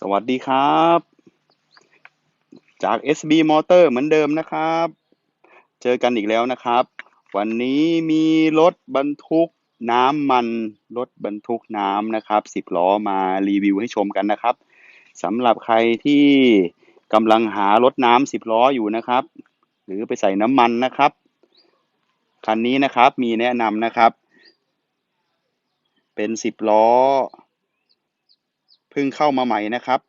สวัสดีครับ จาก SB Motor เหมือนเดิมนะครับ เจอกันอีกแล้วนะครับ วันนี้มีรถบรรทุกน้ำมัน รถบรรทุกน้ำนะครับ10ล้อมารีวิวให้ชมกันนะครับสำหรับใครที่กำลังหารถน้ำ10ล้ออยู่นะครับ หรือไปใส่น้ำมันนะครับ คันนี้นะครับมีแนะนำนะครับ เป็น10ล้อ เพิ่งเข้ามาใหม่นะครับ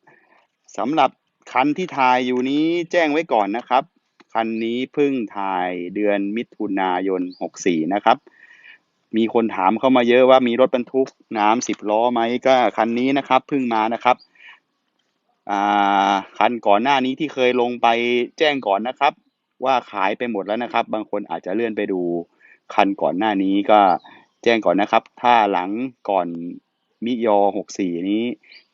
สำหรับคันที่ถ่ายอยู่นี้แจ้งไว้ก่อนนะครับ คันนี้เพิ่งถ่ายเดือนมิถุนายน 64 นะครับ มีคนถามเข้ามาเยอะว่ามีรถบรรทุกน้ำ10ล้อไหมก็คันนี้นะครับเพิ่งมานะครับคันก่อนหน้านี้ที่เคยลงไปแจ้งก่อนนะครับ ว่าขายไปหมดแล้วนะครับ บางคนอาจจะเลื่อนไปดูคันก่อนหน้านี้ก็แจ้งก่อนนะครับ ถ้าหลังก่อน มิยอ64นี้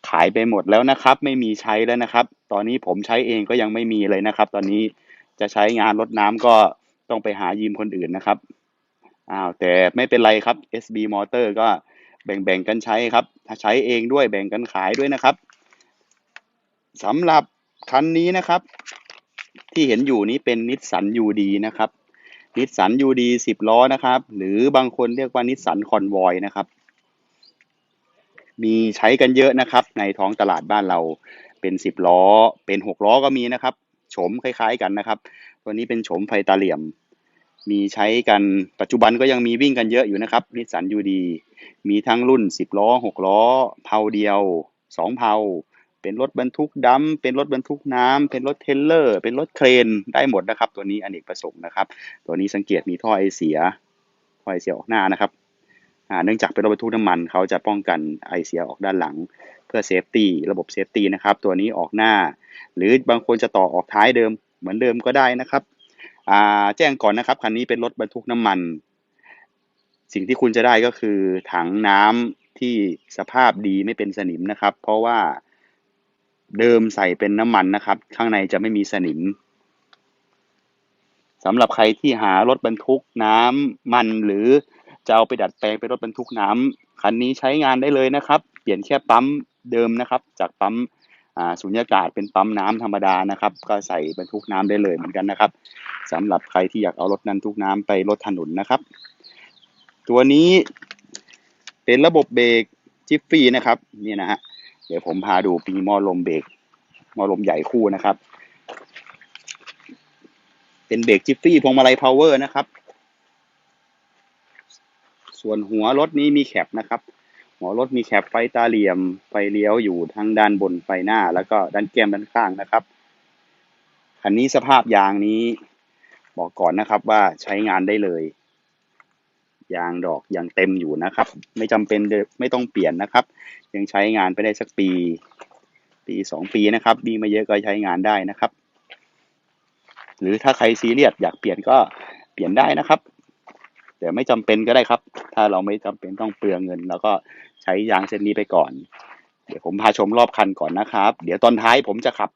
ขายไปหมดแล้วนะครับ ไม่มีใช้แล้วนะครับ ตอนนี้ผมใช้เองก็ยังไม่มีเลยนะครับ ตอนนี้จะใช้งานรดน้ำก็ต้องไปหายืมคนอื่นนะครับอ้าวแต่ไม่เป็นไรครับ SB Motor ก็แบ่งๆกันใช้ครับ ถ้าใช้เองด้วยแบ่งกันขายด้วยนะครับสำหรับคันนี้นะครับ ที่เห็นอยู่นี้เป็นนิสสัน UD นะครับนิสสัน UD 10ล้อนะครับ หรือบางคนเรียกว่านิสสันคอนวอยนะครับ มีใช้กันเยอะนะครับ ในท้องตลาดบ้านเราเป็นสิบล้อ เป็นหกล้อก็มีนะครับโฉมคล้าย ๆกันนะครับ ตัวนี้เป็นโฉมไฟตาเหลี่ยม มีใช้กันปัจจุบันก็ยังมีวิ่งกันเยอะอยู่นะครับนิสสันยูดีมีทั้งรุ่นสิบล้อหกล้อเพาเดียวสองเพาเป็นรถบรรทุกดำเป็นรถบรรทุกน้ำเป็นรถเทรลเลอร์ เป็นรถเครน ได้หมดนะครับ ตัวนี้อเนกประสงค์นะครับ ตัวนี้สังเกตมีท่อไอเสีย ท่อไอเสียออกหน้านะครับ เนื่องจากเป็นรถบรรทุกน้ำมันเขาจะป้องกันไอเสียออกด้านหลัง เพื่อเซฟตี้ระบบเซฟตี้นะครับ ตัวนี้ออกหน้า หรือบางคนจะต่อออกท้ายเดิมเหมือนเดิมก็ได้นะครับแจ้งก่อนนะครับคันนี้เป็นรถบรรทุกน้ำมัน สิ่งที่คุณจะได้ก็คือถังน้ำที่สภาพดีไม่เป็นสนิมนะครับ เพราะว่าเดิมใส่เป็นน้ำมันนะครับ ข้างในจะไม่มีสนิมสำหรับใครที่หารถบรรทุกน้ำมันหรือ จะเอาไปดัดแปลงเป็นรถบรรทุกน้ำคันนี้ใช้งานได้เลยนะครับ เปลี่ยนแค่ปั๊มเดิมนะครับ จากปั๊มสุญญากาศเป็นปั๊มน้ำธรรมดานะครับ ก็ใส่บรรทุกน้ำได้เลยเหมือนกันนะครับสำหรับใครที่อยากเอารถนั้นทุกน้ำไปรถถนนนะครับ ตัวนี้เป็นระบบเบรกจิฟฟี่นะครับนี่นะฮะเดี๋ยวผมพาดูปีมอลมเบรกมอลมใหญ่คู่นะครับ เป็นเบรกจิฟฟี่พวงมาลัยพาวเวอร์นะครับ ส่วนหัวรถนี้มีแคปนะครับ หัวรถมีแคปไฟตาเหลี่ยม ไฟเลี้ยวอยู่ทั้งด้านบนไฟหน้า แล้วก็ด้านแก้มด้านข้างนะครับคันนี้สภาพยางนี้ บอกก่อนนะครับว่าใช้งานได้เลยยางดอกยังเต็มอยู่นะครับ ไม่จำเป็นไม่ต้องเปลี่ยนนะครับ ยังใช้งานไปได้สักปี ปีสองปีนะครับดีมาเยอะก็ใช้งานได้นะครับ หรือถ้าใครซีเรียสอยากเปลี่ยนก็เปลี่ยนได้นะครับ แต่ไม่จำเป็นก็ได้ครับ ถ้าเราไม่จำเป็นต้องเปลืองเงินแล้วก็ใช้ยางเส้นนี้ไปก่อน เดี๋ยวผมพาชมรอบคันก่อนนะครับ เดี๋ยวตอนท้ายผมจะขับ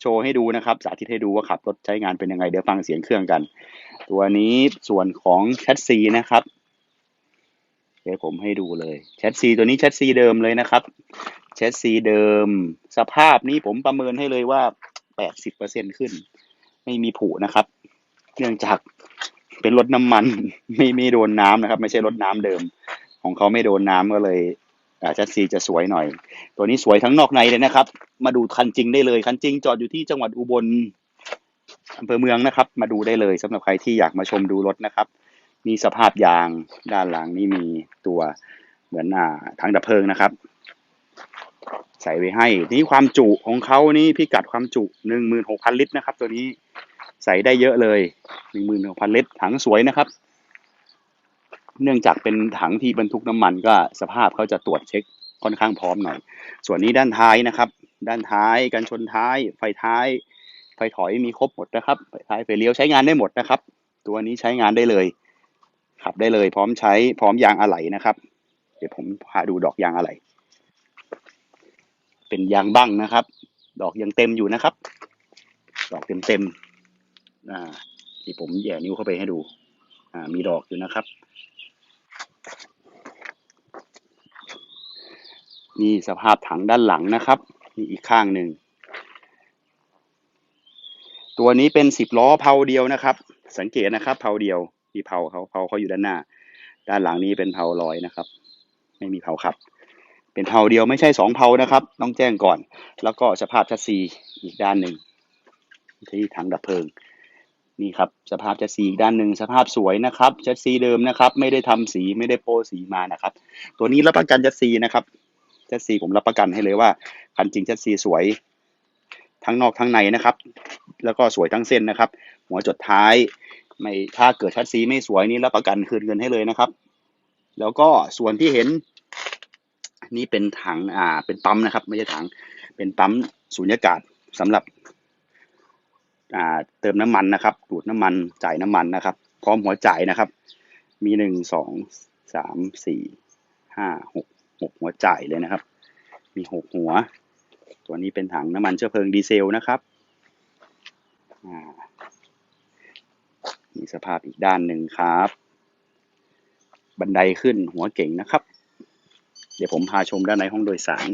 โชว์ให้ดูนะครับ สาธิตให้ดูว่าขับรถใช้งานเป็นยังไง เดี๋ยวฟังเสียงเครื่องกัน ตัวนี้ส่วนของแชสซีนะครับ เดี๋ยวผมให้ดูเลยแชสซีตัวนี้แชสซีเดิมเลยนะครับแชสซีเดิม สภาพนี้ผมประเมินให้เลยว่าแปดสิบเปอร์เซ็นขึ้น ไม่มีผุนะครับ เนื่องจาก เป็นรถน้ำมัน ไม่ไม่โดนน้ำนะครับ ไม่ใช่รถน้ำเดิม ของเขาไม่โดนน้ำก็เลยอาชัดซีจะสวยหน่อย ตัวนี้สวยทั้งนอกในเลยนะครับ มาดูคันจริงได้เลย คันจริงจอดอยู่ที่จังหวัดอุบลอำเภอเมืองนะครับ มาดูได้เลยสำหรับใครที่อยากมาชมดูรถนะครับ มีสภาพยางด้านหลังนี่มีตัวเหมือนอ่าถังดับเพลิงนะครับ ใส่ไว้ให้ นี่ความจุของเขานี่พิกัดความจุหนึ่งหมื่นหกพันลิตรนะครับ ตัวนี้ ใส่ได้เยอะเลยหนึ่งหมื่นหกพันลิตรถังสวยนะครับ เนื่องจากเป็นถังที่บรรทุกน้ำมันก็สภาพเขาจะตรวจเช็คค่อนข้างพร้อมหน่อย ส่วนนี้ด้านท้ายนะครับ ด้านท้ายกันชนท้าย ไฟท้าย ไฟถอยมีครบหมดนะครับ ไฟท้ายไฟเลี้ยวใช้งานได้หมดนะครับ ตัวนี้ใช้งานได้เลย ขับได้เลย พร้อมใช้พร้อมยางอะไหล่นะครับ เดี๋ยวผมพาดูดอกยางอะไหล่เป็นยางบั้งนะครับ ดอกยังเต็มอยู่นะครับ ดอกเต็มเต็ม อ่า ที่ผมแย่นิ้วเข้าไปให้ดู อ่า มีดอกอยู่นะครับ นี่สภาพถังด้านหลังนะครับ นี่อีกข้างหนึ่ง ตัวนี้เป็นสิบล้อเพาเดียวนะครับ สังเกตนะครับเพาเดียวมีเพาเขาเพาเขาอยู่ด้านหน้า ด้านหลังนี้เป็นเพาลอยนะครับ ไม่มีเพาขับ เป็นเพาเดียวไม่ใช่สองเพานะครับ ต้องแจ้งก่อน แล้วก็สภาพชัดซีอีกด้านหนึ่งที่ถังดับเพลิง นี่ครับสภาพชัดซีอีกด้านหนึ่งสภาพสวยนะครับชัดซีเดิมนะครับ ไม่ได้ทำสีไม่ได้โปสีมานะครับ ตัวนี้รับประกันชัดซีนะครับชัดซีผมรับประกันให้เลยว่าคันจริงชัดซีสวยทั้งนอกทั้งในนะครับ แล้วก็สวยทั้งเส้นนะครับ หัวจดท้ายไม่ถ้าเกิดชัดซีไม่สวยนี่รับประกันคืนเงินให้เลยนะครับ แล้วก็ส่วนที่เห็นนี่เป็นถังอ่าเป็นปั๊มนะครับ ไม่ใช่ถังเป็นปั๊มสูญญากาศสำหรับ เติมน้ำมันนะครับ ดูดน้ำมันจ่ายน้ำมันนะครับ พร้อมหัวจ่ายนะครับ มีหนึ่งสองสามสี่ห้าหกหกหัวจ่ายเลยนะครับ มีหกหัว ตัวนี้เป็นถังน้ำมันเชื้อเพลิงดีเซลนะครับมีสภาพอีกด้านหนึ่งครับ บันไดขึ้นหัวเก่งนะครับ เดี๋ยวผมพาชมด้านในห้องโดยสาร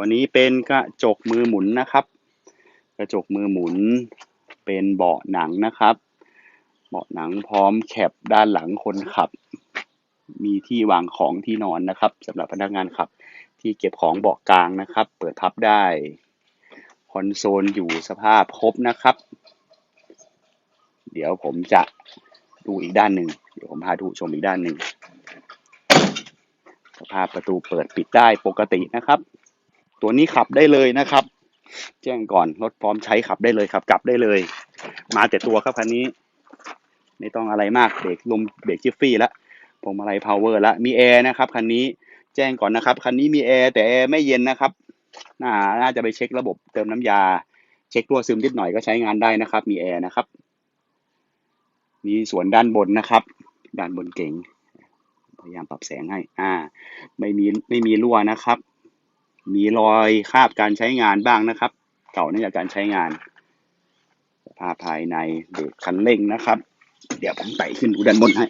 ตัวนี้เป็นกระจกมือหมุนนะครับ กระจกมือหมุนเป็นเบาะหนังนะครับ เบาะหนังพร้อมแคปด้านหลังคนขับ มีที่วางของที่นอนนะครับสำหรับพนักงานขับ ที่เก็บของเบาะกลางนะครับ เปิดพับได้คอนโซลอยู่สภาพครบนะครับ เดี๋ยวผมจะดูอีกด้านหนึ่งเดี๋ยวผมพาดูชมอีกด้านหนึ่งสภาพประตูเปิดปิดได้ปกตินะครับ ตัวนี้ขับได้เลยนะครับ แจ้งก่อนรถพร้อมใช้ขับได้เลยครับ กลับได้เลย มาแต่ตัวครับคันนี้ ไม่ต้องอะไรมากเบรกลมเบรกจิฟฟี่แล้วพวงมาลัยพาวเวอร์แล้วมีแอร์นะครับคันนี้แจ้งก่อนนะครับคันนี้มีแอร์แต่แอร์ไม่เย็นนะครับน่าน่าจะไปเช็คระบบเติมน้ำยา เช็ครั่วซึมนิดหน่อยก็ใช้งานได้นะครับ มีแอร์นะครับ มีส่วนด้านบนนะครับ ด้านบนเก๋งพยายามปรับแสงให้ อ่า ไม่มีไม่มีรั่วนะครับ มีรอยคราบการใช้งานบ้างนะครับ เก่าเนื่องจากการใช้งานสภาพภายในเบรกคันเร่งนะครับ เดี๋ยวผมไต่ขึ้นดูด้านบนให้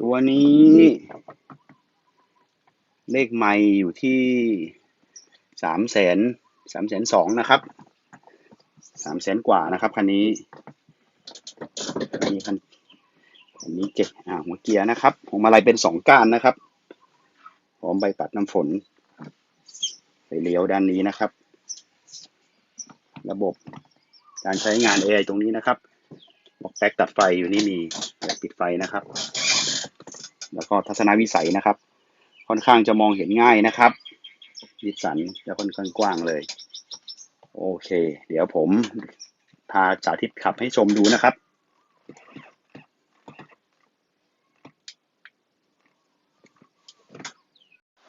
ตัวนี้ เลขไม่อยู่ที่สามแสนสามแสนสองนะครับสามแสนกว่านะครับคันนี้นี่คัน คันนี้เจ็ดอ่าหัวเกียร์นะครับหัวมาลัยเป็นสองก้านนะครับพร้อมใบปัดน้ำฝนไปเลี้ยวด้านนี้นะครับ ระบบการใช้งาน AI ตรงนี้นะครับบอกแป๊กตัดไฟอยู่นี่มีแบบปิดไฟนะครับ แล้วก็ทัศนวิสัยนะครับ ค่อนข้างจะมองเห็นง่ายนะครับนิสสันจะค่อนข้างกว้างเลย โอเค เดี๋ยวผมพาสาธิตขับให้ชมดูนะครับ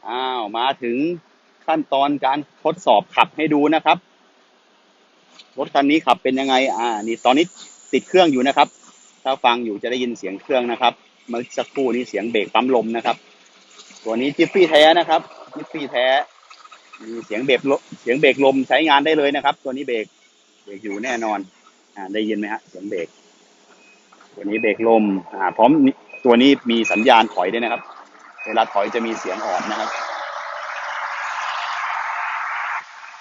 อ้าวมาถึงขั้นตอนการทดสอบขับให้ดูนะครับรถคันนี้ขับเป็นยังไง อ่า นี่ตอนนี้ติดเครื่องอยู่นะครับ ถ้าฟังอยู่จะได้ยินเสียงเครื่องนะครับเมื่อสักครู่นี้เสียงเบรกปั๊มลมนะครับ ตัวนี้จิฟฟี่แท้นะครับจิฟฟี่แท้มีเสียงเบรกลมเสียงเบรกลมใช้งานได้เลยนะครับ ตัวนี้เบรกเบรกอยู่แน่นอน อ่า ได้ยินไหมฮะเสียงเบรกตัวนี้เบรกลม อ่า พร้อมตัวนี้มีสัญญาณถอยด้วยนะครับ เวลาถอยจะมีเสียงออดนะครับ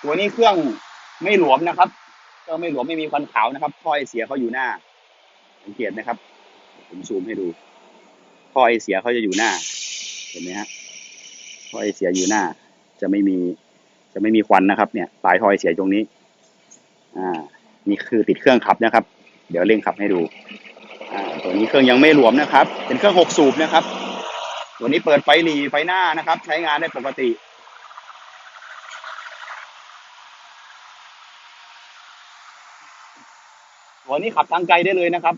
ตัวนี้เครื่องไม่หลวมนะครับเครื่องไม่หลวมไม่มีควันขาวนะครับท่อไอเสียเขาอยู่หน้า สังเกตนะครับ ผมซูมให้ดูท่อไอเสียเขาจะอยู่หน้า เห็นไหมฮะท่อไอเสียอยู่หน้า จะไม่มีจะไม่มีควันนะครับ เนี่ยปลายท่อไอเสียตรงนี้ อ่า นี่คือติดเครื่องขับนะครับ เดี๋ยวเร่งขับให้ดู อ่า ตัวนี้เครื่องยังไม่หลวมนะครับ เป็นเครื่องหกสูบนะครับ ตัวนี้เปิดไฟหลีไฟหน้านะครับ ใช้งานได้ปกติ ตัวนี้ขับทางไกลได้เลยนะครับ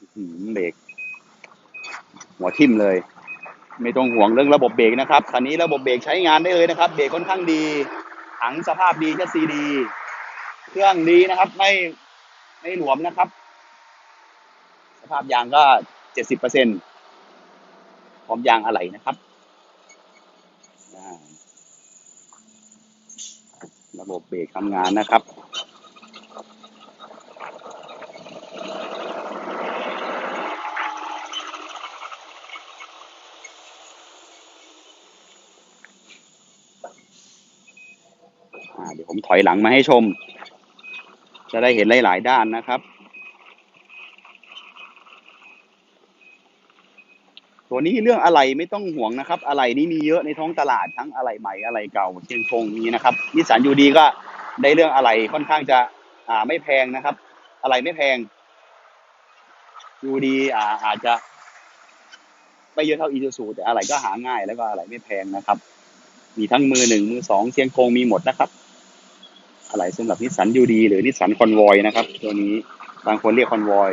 อื้อหือเบรกหัวทิ่มเลย ไม่ต้องห่วงเรื่องระบบเบรกนะครับคันนี้ระบบเบรกใช้งานได้เลยนะครับ เบรกค่อนข้างดีถังสภาพดีแค่ซีดี เครื่องดีนะครับ ไม่ไม่หลวมนะครับ สภาพยางก็เจ็ดสิบเปอร์เซ็น พร้อมยางอะไหล่นะครับระบบเบรกทำงานนะครับ เดี๋ยวผมถอยหลังมาให้ชม จะได้เห็นหลาย ๆ ด้านนะครับ ตัวนี้เรื่องอะไรไม่ต้องห่วงนะครับ อะไรนี้มีเยอะในท้องตลาดทั้งอะไรใหม่อะไรเก่าเชียงคงมีนะครับนิสสันยูดีก็ได้เรื่องอะไรค่อนข้างจะอ่าไม่แพงนะครับ อะไรไม่แพงยูดีอ่าอาจจะไม่เยอะเท่าอีซูซูแต่อะไรก็หาง่ายแล้วก็อะไรไม่แพงนะครับ มีทั้งมือหนึ่งมือสองเชียงคงมีหมดนะครับ อะไรสำหรับนิสสันยูดีหรือนิสสันคอนวอยนะครับ ตัวนี้บางคนเรียกคอนวอย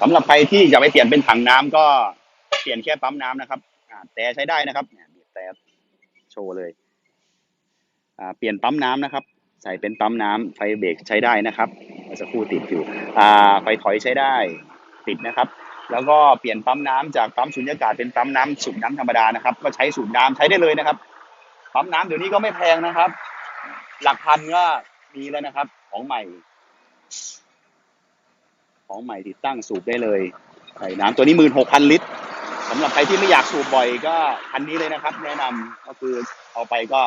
สำหรับใครที่จะไปเปลี่ยนเป็นถังน้ำก็เปลี่ยนแค่ปั๊มน้ำนะครับอ่าแต่ใช้ได้นะครับเนี่ยบีบแต่โชว์เลยอ่าเปลี่ยนปั๊มน้ำนะครับ ใส่เป็นปั๊มน้ำไฟเบรกใช้ได้นะครับเมื่อสักครู่ติดอยู่อ่าไฟถอยใช้ได้ติดนะครับ แล้วก็เปลี่ยนปั๊มน้ำจากปั๊มสุญญากาศเป็นปั๊มน้ำสูบน้ำธรรมดานะครับ ก็ใช้สูบน้ำใช้ได้เลยนะครับปั๊มน้ำเดี๋ยวนี้ก็ไม่แพงนะครับ หลักพันก็มีแล้วนะครับ ของใหม่ ของใหม่ติดตั้งสูบได้เลยใส่น้ำตัวนี้หมื่นหกพันลิตรสำหรับใครที่ไม่อยากสูบบ่อยก็คันนี้เลยนะครับ แนะนำก็คือเอาไปก็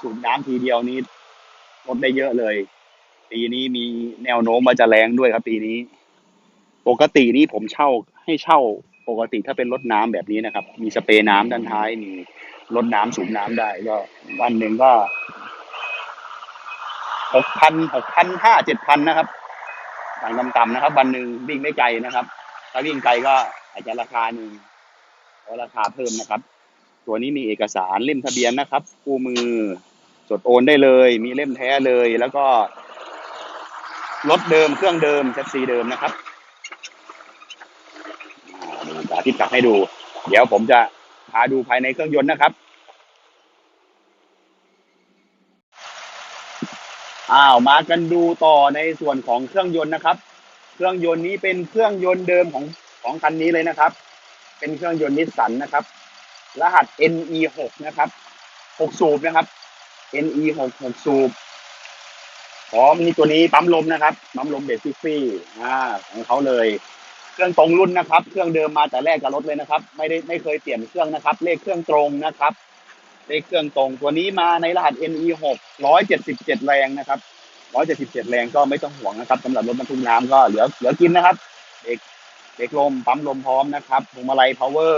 สูบน้ำทีเดียวนี้ลดได้เยอะเลย ปีนี้มีแนวโน้มว่าจะแรงด้วยครับ ปีนี้ ปกตินี้ผมเช่าให้เช่าปกติถ้าเป็นรถน้ำแบบนี้นะครับ มีสเปรย์น้ำด้านท้ายมีรถน้ำสูบน้ำได้ก็วันหนึ่งก็หกพันหกพันห้าเจ็ดพันนะครับ ต่างต่ำๆนะครับ วันหนึ่งวิ่งไม่ไกลนะครับ ถ้าวิ่งไกลก็อาจจะราคาหนึ่งเพราะราคาเพิ่มนะครับ ตัวนี้มีเอกสารเล่มทะเบียนนะครับคู่มือจดโอนได้เลย มีเล่มแท้เลย แล้วก็รถเดิมเครื่องเดิมแท็กซีเดิมนะครับอ่านี่สาธิตกลับให้ดู เดี๋ยวผมจะพาดูภายในเครื่องยนต์นะครับ อ้าวมากันดูต่อในส่วนของเครื่องยนต์นะครับ เครื่องยนต์นี้เป็นเครื่องยนต์เดิมของของคันนี้เลยนะครับ เป็นเครื่องยนต์นิสสันนะครับ รหัส NE 6 นะครับ6สูบนะครับ NE 6 6สูบพร้อมนี่ตัวนี้ปั๊มลมนะครับปั๊มลมเบสซิฟี่อ่าของเขาเลย เครื่องตรงรุ่นนะครับ เครื่องเดิมมาแต่แรกกับรถเลยนะครับ ไม่ได้ไม่เคยเปลี่ยนเครื่องนะครับ เลขเครื่องตรงนะครับ เลขเครื่องตรงตัวนี้มาในรหัส NE 6 177 แรงนะครับ 177 แรงก็ไม่ต้องห่วงนะครับสำหรับรถบรรทุกน้ำก็เหลือเหลือกินนะครับเด็กเด็กลมปั๊มลมพร้อมนะครับพวงมาลัย power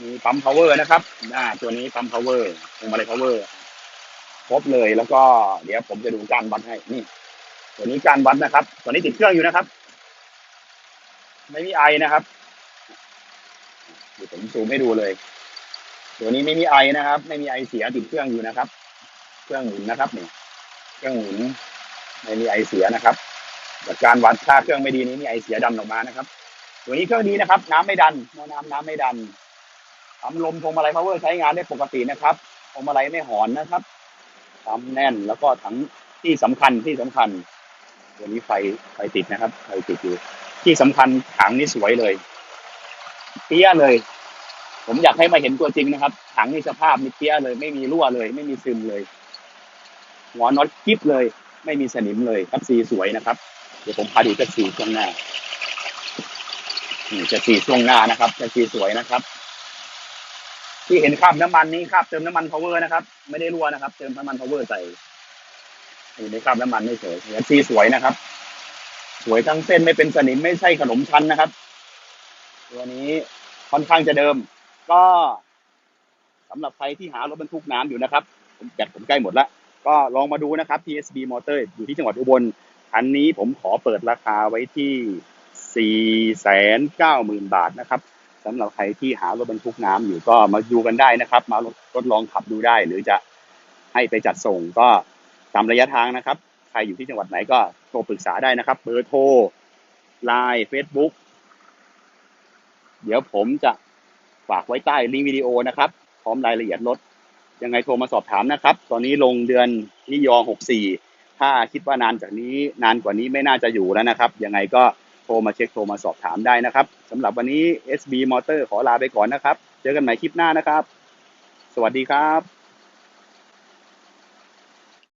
มีปั๊ม power นะครับอ่าตัวนี้ปั๊ม power พวงมาลัย power ครบเลยแล้วก็เดี๋ยวผมจะดูการวัดให้นี่ ตัวนี้การวัดนะครับ ตัวนี้ติดเครื่องอยู่นะครับ ไม่มีไอนะครับเดี๋ยวผมซูมให้ดูเลย ตัวนี้ไม่มีไอนะครับ ไม่มีไอเสียติดเครื่องอยู่นะครับ เครื่องหมุนนะครับนี่เครื่องหมุนไม่มีไอเสียนะครับจากการวัดค่าเครื่องไม่ดีนี้มีไอเสียดันออกมานะครับตัวนี้เครื่องดีนะครับ น้ำไม่ดันหม้อน้ำน้ำไม่ดันปั๊มลมพวงมาลัยพาวเวอร์ใช้งานได้ปกตินะครับพวงมาลัยไม่หอนนะครับปั๊มแน่นแล้วก็ทั้งที่สำคัญที่สำคัญ ตัวนี้ไฟไฟติดนะครับไฟติดอยู่ ที่สำคัญถังนี้สวยเลยเปี้ยเลย ผมอยากให้มาเห็นตัวจริงนะครับ ถังนี่สภาพนี่เปี้ยเลย ไม่มีรั่วเลย ไม่มีซึมเลย หัวน็อตกิ๊บเลย ไม่มีสนิมเลยครับซีสวยนะครับ เดี๋ยวผมพาดูคับซีช่วงหน้านี่จะซีช่วงหน้านะครับจะซีสวยนะครับ ที่เห็นคราบน้ำมันนี้คราบเติมน้ำมัน power นะครับ ไม่ได้รั่วนะครับ เติมน้ำมัน power ใส่นี่ในคราบน้ำมันไม่สวยจะซีสวยนะครับ สวยทั้งเส้นไม่เป็นสนิมไม่ใช่ขนมชั้นนะครับ ตัวนี้ค่อนข้างจะเดิม ก็สำหรับใครที่หารถบรรทุกน้ำอยู่นะครับผมแบตผมใกล้หมดละก็ลองมาดูนะครับ TSB Motor อยู่ที่จังหวัดอุบลคันนี้ผมขอเปิดราคาไว้ที่ 490,000 บาทนะครับสำหรับใครที่หารถบรรทุกน้ำอยู่ก็มาดูกันได้นะครับ มาทดลองขับดูได้ หรือจะให้ไปจัดส่งก็ตามระยะทางนะครับ ใครอยู่ที่จังหวัดไหนก็โทรปรึกษาได้นะครับ เบอร์โทร Line Facebook เดี๋ยวผมจะ ฝากไว้ใต้ลิงก์วิดีโอนะครับ พร้อมรายละเอียดรถยังไงโทรมาสอบถามนะครับ ตอนนี้ลงเดือนนิยอ64 ถ้าคิดว่านานจากนี้นานกว่านี้ไม่น่าจะอยู่แล้วนะครับ ยังไงก็โทรมาเช็คโทรมาสอบถามได้นะครับสำหรับวันนี้ SB Motor ขอลาไปก่อนนะครับ เจอกันใหม่คลิปหน้านะครับ สวัสดีครับ